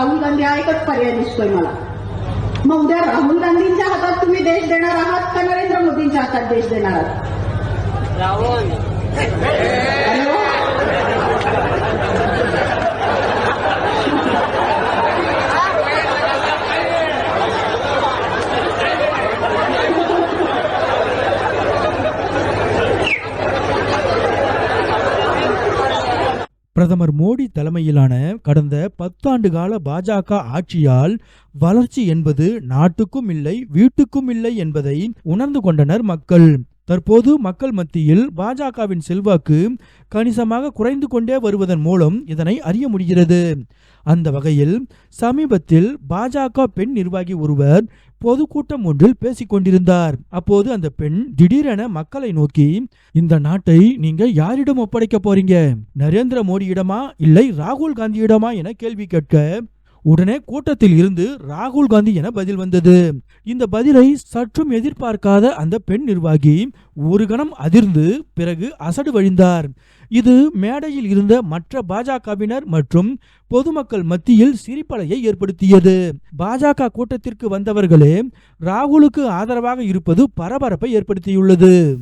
राहुल गांधी हा एकच पर्याय दिसतोय मला. मग उद्या राहुल गांधींच्या हातात तुम्ही देश देणार आहात का नरेंद्र मोदींच्या हातात देश देणार आहात? பிரதமர் மோடி தலைமையிலான கடந்த பத்தாண்டு கால பாஜக ஆட்சியால் வளர்ச்சி என்பது நாட்டுக்கும் இல்லை வீட்டுக்கும் இல்லை என்பதை உணர்ந்து கொண்டனர் மக்கள். தற்போது மக்கள் மத்தியில் பாஜகவின் செல்வாக்கு கணிசமாக குறைந்து கொண்டே வருவதன் மூலம் இதனை அறிய முடிகிறது. அந்த வகையில் சமீபத்தில் பாஜக பெண் நிர்வாகி ஒருவர் பொதுக்கூட்டம் ஒன்றில் பேசிக் கொண்டிருந்தார் அப்போது அந்த பெண் திடீரென மக்களை நோக்கி இந்த நாட்டை நீங்க யாரிடம் ஒப்படைக்க போறீங்க? நரேந்திர மோடியிடமா? இல்லை ராகுல் காந்தியிடமா? என கேள்வி கேட்க உடனே கூட்டத்தில் இருந்து ராகுல் காந்தி என பதில் வந்தது. இந்த பதிலை சற்றும் எதிர்பார்க்காத அந்த பெண் நிர்வாகி ஒரு கணம் அதிர்ந்து பிறகு அசடு வழிந்தார். இது மேடையில் இருந்த மற்ற பாஜகவினர் மற்றும் பொதுமக்கள் மத்தியில் சிரிப்பலையை ஏற்படுத்தியது. பாஜக கூட்டத்திற்கு வந்தவர்களே ராகுலுக்கு ஆதரவாக இருப்பது பரபரப்பை ஏற்படுத்தியுள்ளது.